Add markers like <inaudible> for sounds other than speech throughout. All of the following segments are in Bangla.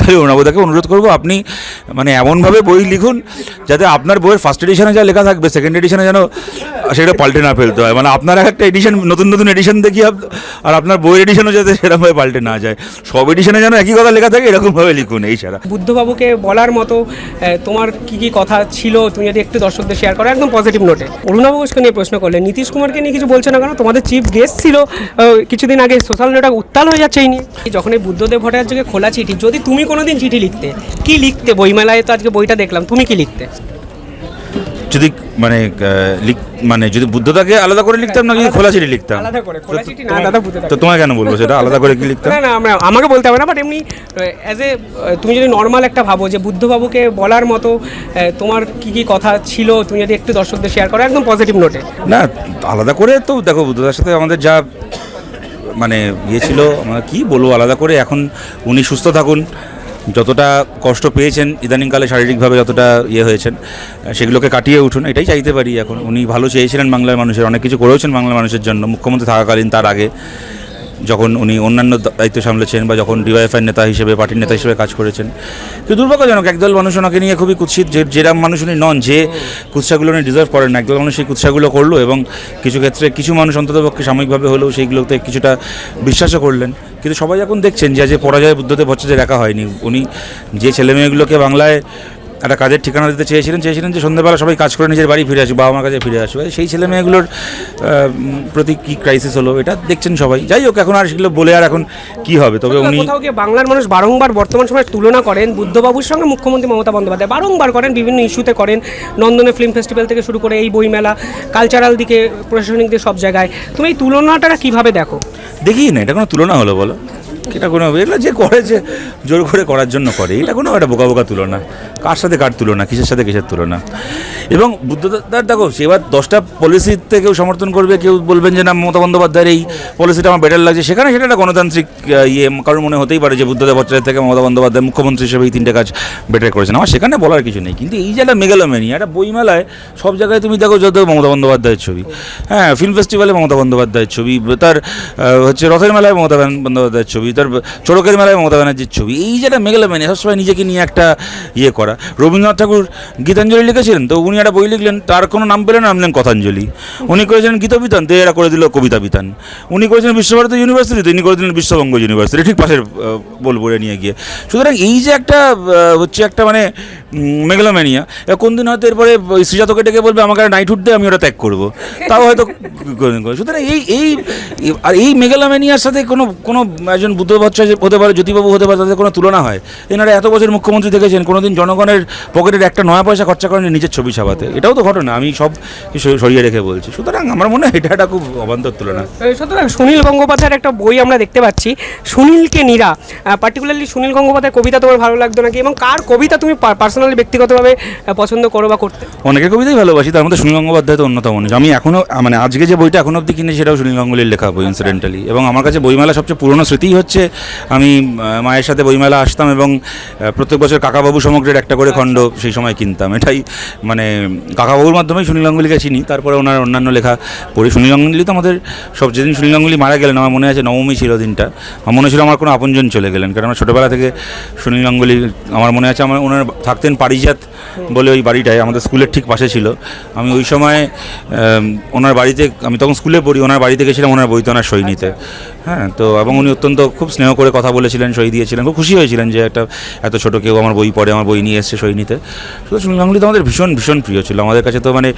খালি অরুণাবদাকে অনুরোধ করব, আপনি মানে এমনভাবে বই লিখুন যাতে আপনার বইয়ের ফার্স্ট এডিশনে যা লেখা থাকবে সেকেন্ড এডিশনে যেন সেটা পাল্টে না ফেলতে হয়। মানে আপনার একটা এডিশন নতুন নতুন এডিশন দেখি আর আপনার বইয়ের এডিশনও যাতে সেরকমভাবে পাল্টে না যায়। সব এডিশনে যেন একই কথা লেখা থাকে, এরকমভাবে লিখুন, এই ছাড়া বুদ্ধবাবুকে বলার মতো তোমার কি কি কথা ছিল, তুমি যদি একটু দর্শকদের শেয়ার করো, একদম পজিটিভ নোটে অরুণাব ঘোষকে নিয়ে প্রশ্ন করলে নীতিশ কুমারকে নিয়ে কিছু বলছে না কেন? তোমাদের চিফ গেস্ট ছিল কিছুদিন আগে সোশ্যাল মিডিয়াটা উত্তাল হয়ে যাচ্ছে এই নিয়ে। যখন এই বুদ্ধদেব ভট্টাচার্যকে খোলা চিঠি, যদি তুমি কোনোদিন চিঠি লিখতে? কি লিখতে? বইমেলায় তো আজকে বইটা দেখলাম। তুমি কি লিখতে? যদি মানে লিখ- মানে যদি বুদ্ধতাকে আলাদা করে লিখতাম না যদি খোলা চিঠি লিখতাম? আলাদা করে। খোলা তো- চিঠি না দাদা তো তোমায় কেন বলব? সেটা আলাদা করে কি লিখতাম? না না আমরা আমাকে বলতে হবে না বাট এমনি অ্যাজ এ তুমি যদি নর্মাল একটা ভাবো যে বুদ্ধবাবুকে বলার মতো তোমার কি কি কথা ছিল তুমি যদি একটু দর্শকদের শেয়ার করো একদম পজিটিভ নোটে না আলাদা করে তো দেখো বুদ্ধদার সাথে আমাদের যা মানে ইয়ে ছিল আমরা কি বলব, আলাদা করে এখন উনি সুস্থ থাকুন। যতটা কষ্ট পেয়েছেন, ইদানিংকালে শারীরিকভাবে যতটা ইয়ে হয়েছেন, সেগুলোকে কাটিয়ে উঠুন, এটাই চাইতে পারি এখন। উনি ভালো চেয়েছিলেন বাংলার মানুষের, অনেক কিছু করেওছেন বাংলার মানুষের জন্য। মুখ্যমন্ত্রী থাকাকালীন তার আগে। যখন উনি অন্যান্য দায়িত্ব সামলেছেন বা যখন ডিওয়াইফআই নেতা হিসেবে, পার্টির নেতা হিসেবে কাজ করেছেন। কিন্তু দুর্ভাগ্যজনক, একদল মানুষ ওনাকে নিয়ে খুবই কুৎসিত, যে যেরাম মানুষ উনি নন, যে কুৎসাগুলো উনি ডিজার্ভ করেন না, একদল মানুষ সেই কুৎসাগুলো করল এবং কিছু ক্ষেত্রে কিছু মানুষ অন্ততপক্ষে সাময়িকভাবে হলেও সেইগুলোতে কিছুটা বিশ্বাসও করলেন। কিন্তু সবাই এখন দেখছেন যে যে পরাজয় বুদ্ধতে ভট্টাচার্য রাখা হয়নি। উনি যে ছেলেমেয়েগুলোকে বাংলায় একটা কাজের ঠিকানা দিতে চেয়েছিলেন চেয়েছিলেন যে সন্ধ্যাবেলা সবাই কাজ করে নিজের বাড়ি ফিরে আসবে বাবা মার কাছে ফিরে আসবে সেই ছেলে মেয়েগুলোর প্রতি কী ক্রাইসিস হলো এটা দেখছেন সবাই। যাই হোক এখন আর সেগুলো বলে আর এখন কি হবে? তবে উনি বাংলার মানুষ বারংবার বর্তমান সময়ে তুলনা করেন বুদ্ধবাবুর সঙ্গে মুখ্যমন্ত্রী মমতা বন্দ্যোপাধ্যায় বারংবার করেন বিভিন্ন ইস্যুতে করেন নন্দনে ফিল্ম ফেস্টিভ্যাল থেকে শুরু করে এই বইমেলা কালচারাল দিকে প্রশাসনিক দিকে সব জায়গায়। তুমি এই তুলনাটা কীভাবে দেখো? দেখি না এটা কোনো তুলনা হলো বলো? এটা কোনো এগুলো যে করেছে জোর করে করার জন্য করে এটা কোনো একটা বোকা বোকা তুলনা। কার সাথে কার তুলনা, কিসের সাথে কিসের তুলনা? এবং বুদ্ধদার, দেখো এবার দশটা পলিসিতে কেউ সমর্থন করবে, কেউ বলবেন যে না, মমতা বন্দ্যোপাধ্যায়ের এই পলিসিটা আমার বেটার লাগছে। সেখানে সেটা একটা গণতান্ত্রিক ইয়ে কারোর মনে হতেই পারে যে বুদ্ধদেব ভট্টাচার্য থেকে মমতা বন্দ্যোপাধ্যায় মুখ্যমন্ত্রী হিসেবে এই তিনটে কাজ বেটার করেছেন আমার সেখানে বলার কিছু নেই। কিন্তু এই যে একটা মেগালোমেনি একটা বইমেলায় সব জায়গায় তুমি দেখো যত মমতা বন্দ্যোপাধ্যায়ের ছবি। হ্যাঁ ফিল্ম ফেস্টিভ্যালে মমতা বন্দ্যোপাধ্যায়ের ছবি, তার হচ্ছে রথের মেলায় মমতা বন্দ্যোপাধ্যায়ের ছবি, তার চড়কের মেলায় মমতা ব্যানার্জির ছবি। এই যে একটা মেগালোমেনি সবসময় নিজেকে নিয়ে একটা ইয়ে করা। রবীন্দ্রনাথ ঠাকুর গীতাঞ্জলি লিখেছিলেন, তো উনি একটা বই লিখলেন, তার কোনো নাম পেলেন নাম নামলেন কথাঞ্জলি। উনি করেছিলেন গীতবিতান, তো এরা করে দিল কবিতা বিতান উনি করেছিলেন বিশ্বভারতী ইউনিভার্সিটি তিনি ইনি করে দিলেন বিশ্ববঙ্গ ইউনিভার্সিটি, ঠিক পাশের বলব নিয়ে গিয়ে। সুতরাং এই যে একটা হচ্ছে একটা মানে মেগালোম্যানিয়া কোন দিন হয়তো এরপরে শ্রীজাতকে ডেকে বলবে, আমাকে নাইটহুড দে, আমি ওটা ত্যাগ করব। তাও হয়তো সুতরাং এই এই, আর এই মেগালোম্যানিয়ার সাথে কোনো কোনো একজন বুদ্ধ বাচ্চা যে হতে পারে, জ্যোতিবাবু হতে পারে, তাদের কোনো তুলনা হয়। এনারা এত বছর মুখ্যমন্ত্রী দেখেছেন কোনোদিন জনগণের পকেটের একটা নয়া পয়সা খরচা করেন, নিজের ছবি ছাপাতে। এটাও তো ঘটনা, আমি সব সরিয়ে রেখে বলছি। সুতরাং আমার মনে হয় এটা একটা খুব অবান্তর তুলনা। সুতরাং সুনীল গঙ্গোপাধ্যায়ের একটা বই আমরা দেখতে পাচ্ছি, সুনীলকে নীরা। পার্টিকুলারলি সুনীল গঙ্গোপাধ্যায়ের কবিতা তোমার ভালো লাগতো নাকি? এবং কার কবিতা তুমি পার্সোনালি ব্যক্তিগতভাবে পছন্দ করো বা করতে। অনেকের কবিতাই ভালোবাসি তার মধ্যে সুনীল গঙ্গোপাধ্যায় তো অন্যতম মানুষ আমি এখনও মানে আজকে যে বইটা এখনও অবধি কিনে সেটাও সুনীল গাঙ্গুলির লেখা বই ইনসিডেন্টালি এবং আমার কাছে বইমেলা সবচেয়ে পুরনো স্মৃতিই হচ্ছে আমি মায়ের সাথে বইমেলা আসতাম এবং প্রত্যেক বছর কাকাবাবু সমগ্রের একটা করে খণ্ড সেই সময় কিনতাম। এটাই মানে কাকাবাবুর মাধ্যমেই সুনীল গাঙ্গুলিকে চিনি। তারপরে ওনার অন্যান্য লেখা পড়ি। সুনীল গাঙ্গুলি তো আমাদের সব যেদিন সুনীল গাঙ্গুলি মারা গেলেন আমার মনে আছে নবমী ছিল দিনটা আমার মনে ছিল আমার কোনো আপনজন চলে গেলেন। কারণ আমার ছোটোবেলা থেকে সুনীল গাঙ্গুলি আমার মনে আছে আমার ওনার থাকতেন পারিজাত বলে ওই বাড়িটায় আমাদের স্কুলের ঠিক পাশে ছিল। আমি ওই সময় ওনার বাড়িতে আমি তখন স্কুলে পড়ি ওনার বাড়িতে গেছিলাম ওনার বইতে ওনার সই নিতে হ্যাঁ তো এবং উনি অত্যন্ত খুব স্নেহ করে কথা বলেছিলেন সই দিয়েছিলেন খুব খুশি হয়েছিলেন যে একটা এত ছোট কেউ আমার বই পড়ে আমার বই নিয়ে এসছে সই নিতে শুধু সুনীল গাঙ্গুলি তো আমাদের ভীষণ ভীষণ প্রিয় ছিল। আমাদের কাছে তো মানে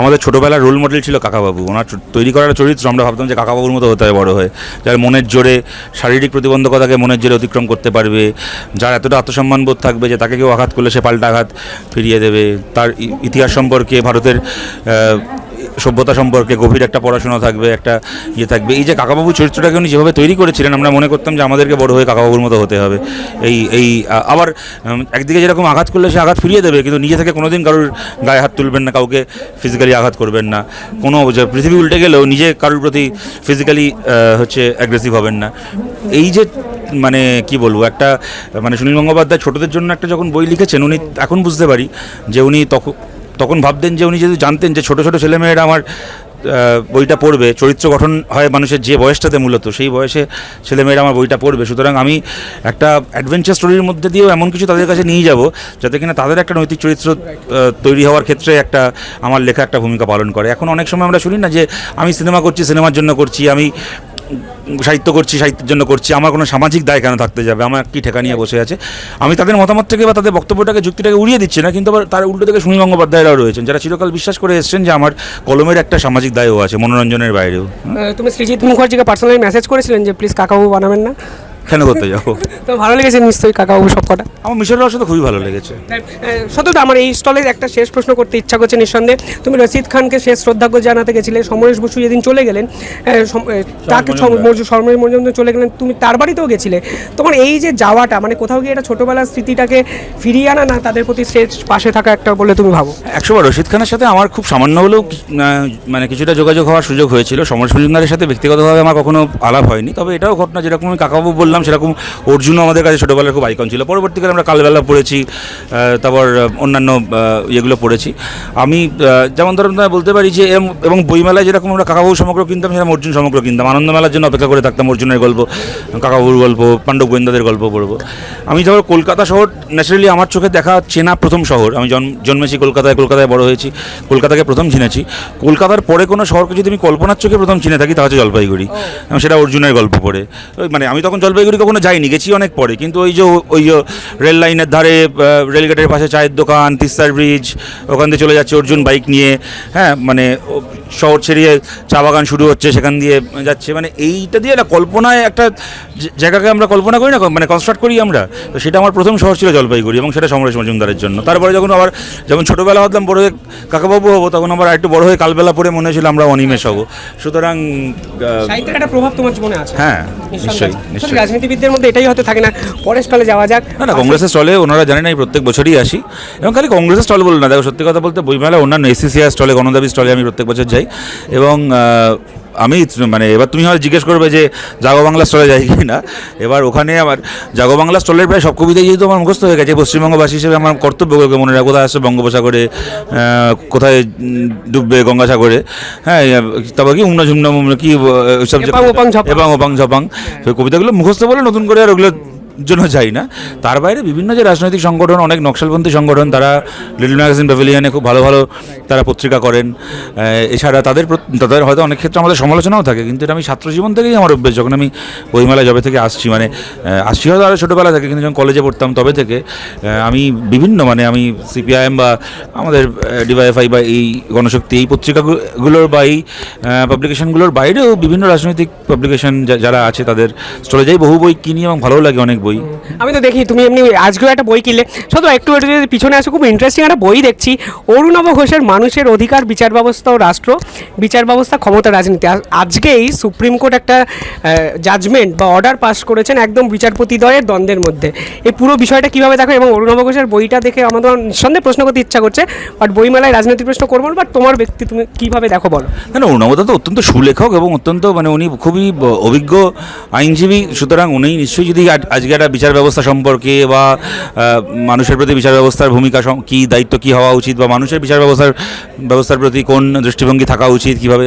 আমাদের ছোটোবেলার রোল মডেল ছিল কাকাবাবু। ওনার তৈরি করার চরিত্র আমরা ভাবতাম যে কাকাবাবুর মতো হতে হয় বড় হয়ে। যার মনের জোরে শারীরিক প্রতিবন্ধকতাকে মনের জোরে অতিক্রম করতে পারবে যার এতটা আত্মসম্মান বোধ থাকবে যে তাকে কেউ আঘাত করলে সে পাল্টা আঘাত ফিরিয়ে দেবে। তার ইতিহাস সম্পর্কে, ভারতের সভ্যতা সম্পর্কে গভীর একটা পড়াশোনা থাকবে, একটা ইয়ে থাকবে। এই যে কাকাবাবু চরিত্রটাকে উনি যেভাবে তৈরি করেছিলেন, আমরা মনে করতাম যে আমাদেরকে বড় হয়ে কাকাবাবুর মতো হতে হবে। এই এই আবার একদিকে যেরকম আঘাত করলে সে আঘাত ফিরিয়ে দেবে, কিন্তু নিজে থেকে কোনোদিন কারোর গায়ে হাত তুলবেন না, কাউকে ফিজিক্যালি আঘাত করবেন না। কোনো পৃথিবী উল্টে গেলেও নিজে কারোর প্রতি ফিজিক্যালি হচ্ছে অ্যাগ্রেসিভ হবেন না। এই যে মানে কি বলব, একটা মানে সুনীল গঙ্গোপাধ্যায় ছোটদের জন্য একটা যখন বই লিখেছেন, উনি এখন বুঝতে পারি যে উনি তখন তখন ভাবতেন যে উনি যদি জানতেন যে ছোটো ছোটো ছেলেমেয়েরা আমার বইটা পড়বে, চরিত্র গঠন হয় মানুষের যে বয়সটাতে মূলত, সেই বয়সে ছেলেমেয়েরা আমার বইটা পড়বে। সুতরাং আমি একটা অ্যাডভেঞ্চার স্টোরির মধ্যে দিয়েও এমন কিছু তাদের কাছে নিয়ে যাব, যাতে কিনা তাদের একটা নৈতিক চরিত্র তৈরি হওয়ার ক্ষেত্রে একটা, আমার লেখা একটা ভূমিকা পালন করে। এখন অনেক সময় আমরা শুনি না যে, আমি সিনেমা করছি, সিনেমার জন্য করছি, আমি সাহিত্য করছি, সাহিত্যের জন্য করছি, আমার কোনো সামাজিক দায় কেন থাকতে যাবে? আমার কি ঠেকা নিয়ে বসে আছে? আমি তাদের মতামত থেকে বা তাদের বক্তব্যটাকে, যুক্তিটাকে উড়িয়ে দিচ্ছি না, কিন্তু আবার তার উল্টো থেকে সুনীল গঙ্গোপাধ্যায়রাও রয়েছেন, যারা চিরকাল বিশ্বাস করে এসছেন যে আমার কলমের একটা সামাজিক দায়ও আছে, মনোরঞ্জনের বাইরেও। তুমি শ্রীজিৎ মুখার্জিকে পার্সোনালি মেসেজ করেছিলেন যে প্লিজ কাকাবু বানাবেন না? কেন করতে যাব? <laughs> তো ভালো লেগেছে নিশ্চয়ই কাকাবাবু সব কটা আমার মিশর রহস্য তো খুবই ভালো লেগেছে। সত্যি আমার এই স্টলের একটা শেষ প্রশ্ন করতে ইচ্ছা করছে নিঃসন্দেহে। তুমি রশিদ খানকে শেষ শ্রদ্ধাজ্ঞ জানাতে গেছিলে সমরেশ বসু যেদিন চলে গেলেন তাকে। সমরেশ মজুমদার চলে গেলেন তুমি তার বাড়িতেও গেছিলে। তোমার এই যে যাওয়াটা মানে কোথাও গিয়ে এটা ছোটবেলার স্মৃতিটাকে ফিরিয়ে আনা না তাদের প্রতি শেষ পাশে থাকা একটা বলে তুমি ভাবো? একশোবার রশিদ খানের সাথে আমার খুব সামান্য হলেও মানে কিছুটা যোগাযোগ হওয়ার সুযোগ হয়েছিল। সমরেশ মজুমদারের সাথে ব্যক্তিগতভাবে আমার কখনো আলাপ হয়নি তবে এটাও ঘটনা যেরকম আমি কাকাবু বললাম সেরকম অর্জুনও আমাদের কাছে ছোটোবেলার খুব আইকন ছিল। পরবর্তীকালে আমরা কালবেলা পড়েছি তারপর অন্যান্য ইয়েগুলো পড়েছি। আমি যেমন ধরুন বলতে পারি যে এবং বইমেলায় যেরকম আমরা কাকাবাবু সমগ্র কিনতাম সেরকম অর্জুন সমগ্র কিনতাম। আনন্দমেলার জন্য অপেক্ষা করে থাকতাম অর্জুনের গল্প কাকাবাবুর গল্প পাণ্ডব গোয়েন্দাদের গল্প পড়ব। আমি ধরো কলকাতা শহর ন্যাচারালি আমার চোখে দেখা চেনা প্রথম শহর। আমি জন্ম জন্মেছি কলকাতায় কলকাতায় বড় হয়েছি কলকাতাকে প্রথম চিনেছি। কলকাতার পরে কোনো শহরকে যদি আমি কল্পনার চোখে প্রথম চিনে থাকি তা হচ্ছে জলপাইগুড়ি। সেটা অর্জুনের গল্প পড়ে। মানে আমি তখন জলপাইগুড়ি কখনো যাইনি গেছি অনেক পরে। কিন্তু ওই যে ওই যে রেল লাইনের ধারে রেলগেটের পাশে চায়ের দোকান তিস্তার ব্রিজ ওখান দিয়ে চলে যাচ্ছে অর্জুন বাইক নিয়ে। হ্যাঁ মানে শহর ছেড়িয়ে চা বাগান শুরু হচ্ছে সেখান দিয়ে যাচ্ছে। মানে এইটা দিয়ে একটা কল্পনায় একটা জায়গাকে আমরা কল্পনা করি না মানে কনস্ট্রাক্ট করি আমরা। তো সেটা আমার প্রথম শহর ছিল জলপাইগুড়ি এবং সেটা সমরেশ মজুমদারের জন্য। তারপরে যখন আবার যখন ছোটোবেলা হতাম বড় হয়ে কাকাবাবু হব তখন আবার একটু বড় হয়ে কালবেলা পরে মনে হয়েছিল আমরা অনিমেষ হব। সুতরাং একটা প্রভাব তোমার জীবনে আছে। হ্যাঁ নিশ্চয়ই নিশ্চয়ই। রাজনীতিবিদদের মধ্যে এটাই হয়তো থাকে না। পরের স্টলে যাওয়া যাক। না না, কংগ্রেসের স্টলে ওনারা জানেন আমি প্রত্যেক বছরই আসি। এবং খালি কংগ্রেসের স্টল বলুন না, দেখো সত্যি কথা বলতে বইমেলা অন্যান্য এসিসিআর স্টলে, গণদাবি স্টলে আমি প্রত্যেক বছর যাই। এবং আমি মানে এবার তুমি হয় জিজ্ঞেস করবে যে জাগো বাংলা স্টলে যাই কি না এবার ওখানে আমার জাগো বাংলা স্টলের প্রায় সব কবিতাই যেহেতু আমার মুখস্থ হয়ে গেছে পশ্চিমবঙ্গবাসী হিসেবে আমার কর্তব্যগুলোকে মনে রাখা কোথায় আসছে বঙ্গোপসাগরে কোথায় ডুববে গঙ্গাসাগরে হ্যাঁ তারপর কি উমনা ঝুমনা কি সব যে- ওপাং ঝপাং। এবং ওপাং ঝপাং। সেই কবিতাগুলো মুখস্থ বলে নতুন করে আর ওগুলো জন্য যাই না। তার বাইরে বিভিন্ন যে রাজনৈতিক সংগঠন, অনেক নকশালপন্থী সংগঠন, তারা লিটল ম্যাগাজিন প্যাভিলিয়নে খুব ভালো ভালো তারা পত্রিকা করেন। এছাড়া তাদের তাদের হয়তো অনেক ক্ষেত্রে আমাদের সমালোচনাও থাকে, কিন্তু এটা আমি ছাত্র জীবন থেকেই আমার অভ্যেস। যখন আমি বইমেলায় জবে থেকে আসছি মানে আসছি হয়তো আরও ছোটোবেলা থেকে, কিন্তু যখন কলেজে পড়তাম তবে থেকে আমি বিভিন্ন মানে আমি সিপিআইএম বা আমাদের ডিওয়াইএফআই বা এই গণশক্তি, এই পত্রিকাগুলোর বা এই পাবলিকেশনগুলোর বাইরেও বিভিন্ন রাজনৈতিক পাবলিকেশন যারা আছে, তাদের স্টলে যাই বহু বই কিনি এবং ভালোও লাগে অনেক বই। আমি তো দেখি তুমি এমনি আজকেও একটা বই কিনলে। শুধু একটু একটু যদি পিছনে আসো খুব ইন্টারেস্টিং একটা বই দেখছি। অরুণাভ ঘোষের মানুষের অধিকার বিচার ব্যবস্থা ও রাষ্ট্র। বিচার ব্যবস্থা ক্ষমতা রাজনীতি। আজকেই সুপ্রিম কোর্ট একটা জাজমেন্ট বা অর্ডার পাস করেছেন একদম বিচারপতি বিচারপতিদ্বয়ের দ্বন্দ্বের মধ্যে। এই পুরো বিষয়টা কীভাবে দেখো? এবং অরুণাভ ঘোষের বইটা দেখে আমাদের নিঃসন্দেহে প্রশ্ন করতে ইচ্ছা করছে। বাট বইমেলায় রাজনৈতিক প্রশ্ন করব বাট তোমার ব্যক্তি তুমি কীভাবে দেখো বলো? না না অর্ণবদা তো অত্যন্ত সুলেখক এবং অত্যন্ত মানে উনি খুবই অভিজ্ঞ আইনজীবী সুতরাং উনি নিশ্চয়ই যদি আজ- আজকে একটা বিচার ব্যবস্থা সম্পর্কে বা মানুষের প্রতি বিচার ব্যবস্থার ভূমিকা কী দায়িত্ব কী হওয়া উচিত বা মানুষের বিচার ব্যবস্থার ব্যবস্থার প্রতি কোন দৃষ্টিভঙ্গি থাকা উচিত কীভাবে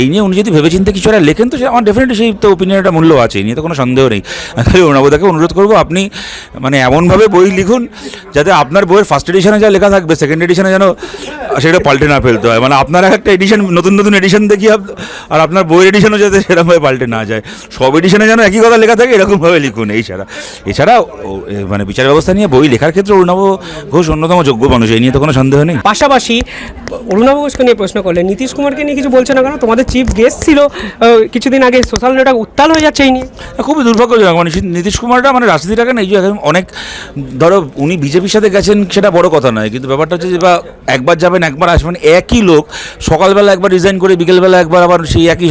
এই নিয়ে উনি যদি ভেবেচিন্তে কিছু একটা লেখেন তো সে, আমার ডেফিনেটলি সেই তো ওপিনিয়নটা মূল্য আছে নিয়ে তো কোনো সন্দেহ নেই। তাই অর্ণবদাকে অনুরোধ করব আপনি মানে এমনভাবে বই লিখুন যাতে আপনার বইয়ের ফার্স্ট এডিশনে যা লেখা থাকবে সেকেন্ড এডিশনে যেন সেটা পাল্টে না ফেলতে হয়। মানে আপনার একটা এডিশন নতুন নতুন এডিশন দেখি আর আপনার বইয়ের এডিশনও যাতে সেরকমভাবে পাল্টে না যায়। সব এডিশনে যেন একই কথা লেখা থাকে, এরকমভাবে লিখুন, এই ছাড়া এছাড়া মানে বিচার ব্যবস্থা নিয়ে বই লেখার ক্ষেত্রে অরুণাভ ঘোষ অন্যতম যোগ্য মানুষ এই নিয়ে তো কোনো সন্দেহ নেই। পাশাপাশি অরুণাভ ঘোষকে নিয়ে প্রশ্ন করলে নীতিশ কুমারকে নিয়ে কিছু বলছে না কেন? তোমাদের চিফ গেস্ট ছিল কিছুদিন আগে সোশ্যাল মিডিয়া উত্তাল হয়ে যাচ্ছে এই নিয়ে। খুবই দুর্ভাগ্যজনক মানে নীতিশ কুমারটা মানে রাজনীতিটাকে না এই যে অনেক ধরো উনি বিজেপির সাথে গেছেন সেটা বড় কথা নয় কিন্তু ব্যাপারটা হচ্ছে যে বা একবার যাবেন একবার আসবেন একই লোক সকালবেলা একবার রিজাইন করে বিকেলবেলা একবার আবার সেই একই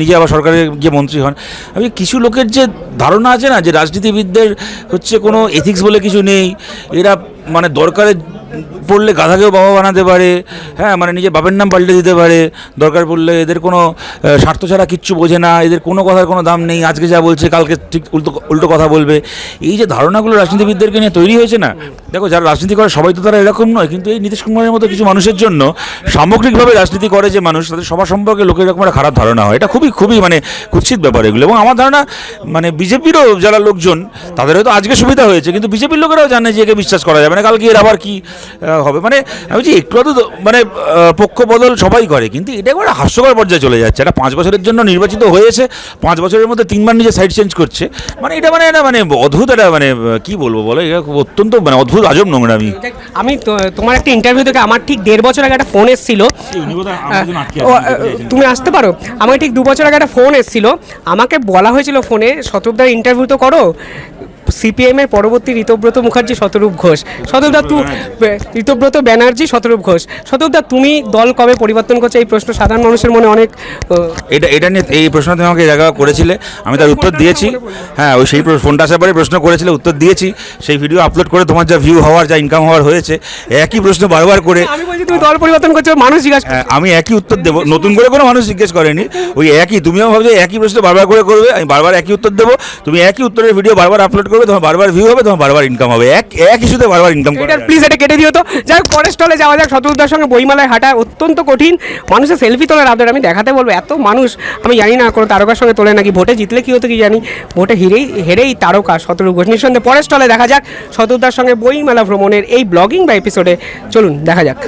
নিজে আবার সরকারের গিয়ে মন্ত্রী হন। আমি কিছু লোকের যে ধারণা আছে না, যে রাজনীতিবিদদের হচ্ছে কোনো এথিক্স বলে কিছু নেই, এরা মানে দরকারে পড়লে গাধাকেও বাবা বানাতে পারে হ্যাঁ মানে নিজের বাপের নাম পাল্টে দিতে পারে। দরকার পড়লে এদের কোনো স্বার্থ ছাড়া কিচ্ছু বোঝে না, এদের কোনো কথার কোনো দাম নেই, আজকে যা বলছে কালকে ঠিক উল্টো উল্টো কথা বলবে। এই যে ধারণাগুলো রাজনীতিবিদদেরকে নিয়ে তৈরি হয়েছে না, দেখো যারা রাজনীতি করে সবাই তো তারা এরকম নয়, কিন্তু এই নীতিশ কুমারের মতো কিছু মানুষের জন্য সামগ্রিকভাবে রাজনীতি করে যে মানুষ, তাদের সবার সম্পর্কে লোকের এরকম একটা খারাপ ধারণা হয়। এটা খুবই খুবই মানে কুৎসিত ব্যাপার এগুলো। এবং আমার ধারণা মানে বিজেপিরও যারা লোকজন তাদের হয়তো আজকে সুবিধা হয়েছে, কিন্তু বিজেপির লোকেরাও জানে যে একে বিশ্বাস করা যাবে না। কালকে এর আবার কি হবে? মানে আমি বলছি একটু আধটু তো মানে পক্ষ বদল সবাই করে কিন্তু এটা একটা হাস্যকর পর্যায়ে চলে যাচ্ছে। এটা পাঁচ বছরের জন্য নির্বাচিত হয়েছে পাঁচ বছরের মধ্যে তিনবার নিজে সাইড চেঞ্জ করছে। মানে এটা মানে এটা মানে অদ্ভুত এটা মানে কি বলব বলো এটা খুব অত্যন্ত মানে অদ্ভুত আজব নোংরা আমি। আমি তো- তোমার একটা ইন্টারভিউ থেকে আমার ঠিক দেড় বছর আগে একটা ফোন এসেছিল। তুমি আসতে পারো? আমাকে ঠিক দু বছর আগে একটা ফোন এসেছিল। আমাকে বলা হয়েছিল ফোনে শতরূপদার ইন্টারভিউ তো করো। সিপিএম এর পরবর্তী ঋতব্রত মুখার্জি শতরূপ ঘোষ। শতরূপদা তু ঋতব্রত ব্যানার্জি শতরূপ ঘোষ। শতরূপদা তুমি দল কবে পরিবর্তন করছ? এই প্রশ্ন সাধারণ মানুষের মনে অনেক এটা এটা নিয়ে এই প্রশ্ন তুমি আমাকে জায়গা করেছিলে। আমি তার উত্তর দিয়েছি। হ্যাঁ ওই সেই ফোনটা আসার পরে প্রশ্ন করেছিলে উত্তর দিয়েছি। সেই ভিডিও আপলোড করে তোমার যা ভিউ হওয়ার যা ইনকাম হওয়ার হয়েছে একই প্রশ্ন বারবার করে আমি বলছি তুমি দল পরিবর্তন করছ মানুষ জিজ্ঞাসা হ্যাঁ, আমি একই উত্তর দেবো। নতুন করে কোনো মানুষ জিজ্ঞেস করেনি। ওই একই তুমিও ভাবছ একই প্রশ্ন বারবার করে করবে আমি বারবার একই উত্তর দেবো। তুমি একই উত্তরের ভিডিও বারবার আপলোড করবে। তোমার বারবার ভিউ হবে তোমার বারবার ইনকাম হবে। এক এক ইস্যুতে বারবার ইনকাম করে এটা প্লিজ এটা কেটে দিও তো। যাই হোক পরের স্টলে যাওয়া যাক শতরূপদার সঙ্গে বইমেলায় হাঁটা অত্যন্ত কঠিন। মানুষের সেলফি তোলার আদর আমি দেখাতে বলব এত মানুষ আমি জানি না কোনো তারকার সঙ্গে তোলে নাকি ভোটে জিতলে কি হতো কি জানি। ভোটে হেরেই হেরেই তারকা শতরূপ ঘোষ। নিঃসন্দেহে পরের স্টলে দেখা যাক শতরূপদার সঙ্গে বইমেলা ভ্রমণের এই ব্লগিং বা এপিসোডে চলুন দেখা যাক।